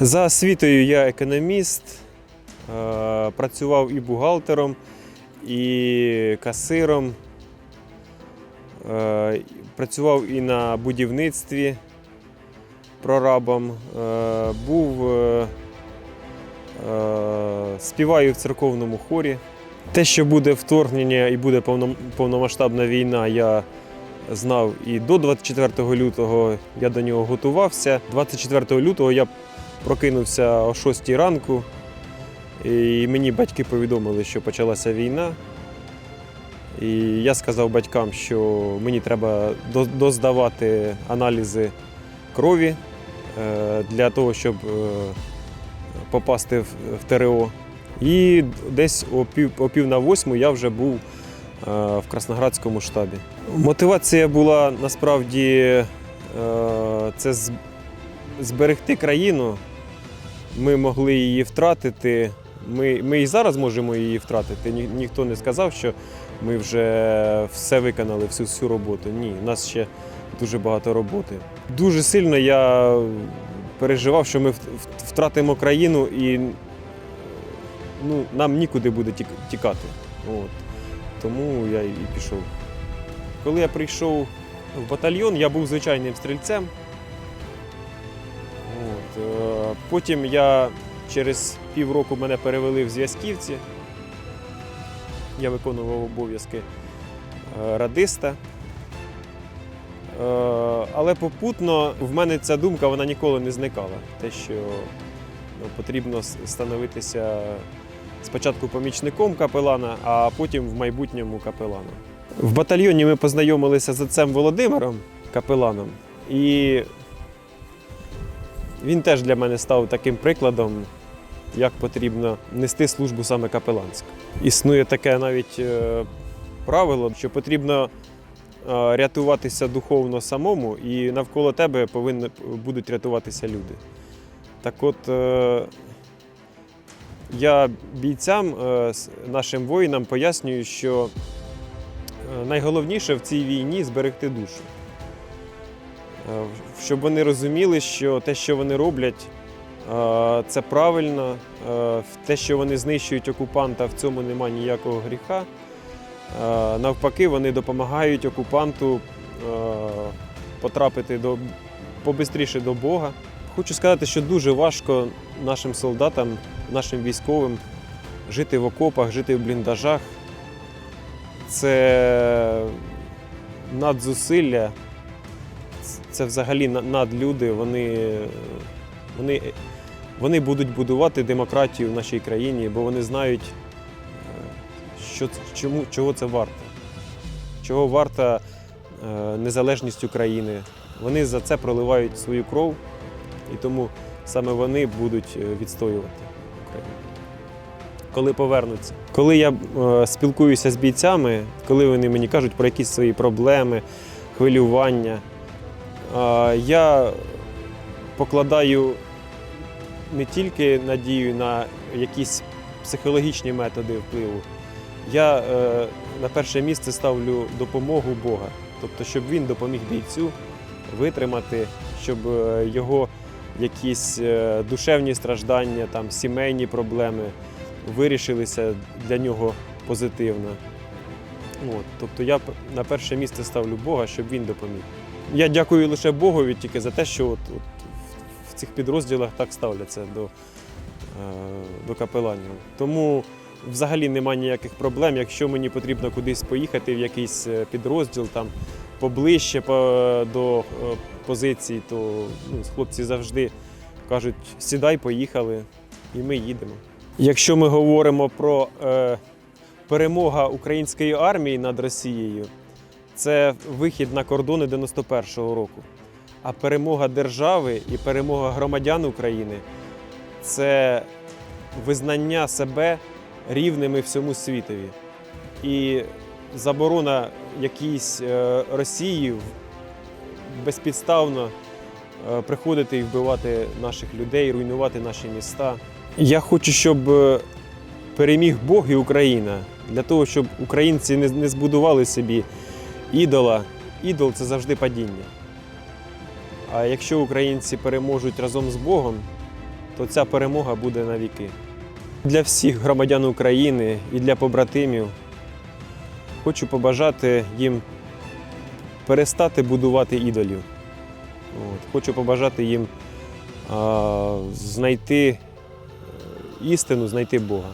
За освітою я економіст, е, працював і бухгалтером, і касиром, е, працював і на будівництві прорабом, е, був співаю в церковному хорі. Те, що буде вторгнення і буде повномасштабна війна, я знав і до 24 лютого я до нього готувався. 24 лютого я прокинувся о 6 ранку, і мені батьки повідомили, що почалася війна. І я сказав батькам, що мені треба доздавати аналізи крові е, для того, щоб е, попасти в ТРО. І десь о пів, о пів на восьму я вже був е, в Красноградському штабі. Мотивація була насправді це зберегти країну. Ми могли її втратити. Ми, ми і зараз можемо її втратити. Ні, ніхто не сказав, що ми вже все виконали, всю, всю роботу. Ні, у нас ще дуже багато роботи. Дуже сильно я переживав, що ми вт- вт- втратимо країну і ну, нам нікуди буде тік- тікати. От. Тому я і пішов. Коли я прийшов в батальйон, я був звичайним стрільцем. Е, Потім я через півроку мене перевели в зв'язківці. Я виконував обов'язки е, радиста. Е, Але попутно в мене ця думка вона ніколи не зникала. Те, що ну, потрібно становитися спочатку помічником капелана, а потім в майбутньому капеланом. В батальйоні ми познайомилися з отцем Володимиром, капеланом, і він теж для мене став таким прикладом, як потрібно нести службу саме капеланську. Існує таке навіть е, правило, що потрібно е, рятуватися духовно самому, і навколо тебе повинні будуть рятуватися люди. Так от, е, я бійцям, нашим воїнам пояснюю, що найголовніше в цій війні зберегти душу. Щоб вони розуміли, що те, що вони роблять, е, це правильно. е, Те, що вони знищують окупанта, в цьому немає ніякого гріха. Е, Навпаки, вони допомагають окупанту потрапити до, побистріше до Бога. Хочу сказати, що дуже важко нашим солдатам, нашим військовим жити в окопах, жити в бліндажах. Це надзусилля, це взагалі надлюди. Вони, вони, вони будуть будувати демократію в нашій країні, бо вони знають, е, що, чому, чого це варто. Чого варта е, незалежність України. Вони за це проливають свою кров, і тому саме вони будуть е, відстоювати Україну. Коли повернуться. Коли я е, спілкуюся з бійцями, коли вони мені кажуть про якісь свої проблеми, хвилювання, я покладаю не тільки надію на якісь психологічні методи впливу, я е, на перше місце ставлю допомогу Бога. Тобто, щоб він допоміг бійцю витримати, щоб е, його якісь е, душевні страждання, там, сімейні проблеми вирішилися для нього позитивно. От, тобто я на перше місце ставлю Бога, щоб він допоміг. Я дякую лише Богові тільки за те, що от, от в- цих підрозділах так ставляться до, е, до капеланів. Тому взагалі немає ніяких проблем. Якщо мені потрібно кудись поїхати в якийсь е, підрозділ там поближче по, до е, позицій, то ну, хлопці завжди кажуть: сідай, поїхали, і ми їдемо. Якщо ми говоримо про е, перемога української армії над Росією, це вихід на кордони 91-го року. А перемога держави і перемога громадян України це визнання себе рівними всьому світові. І заборона якійсь е, Росії безпідставно е, приходити і вбивати наших людей, руйнувати наші міста. Я хочу, щоб е, переміг Бог і Україна для того, щоб українці не, не збудували собі ідола. Ідол це завжди падіння. А якщо українці переможуть разом з Богом, то ця перемога буде навіки. Для всіх громадян України і для побратимів хочу побажати їм перестати будувати ідолів. От. Хочу побажати їм а, знайти е, істину, знайти Бога.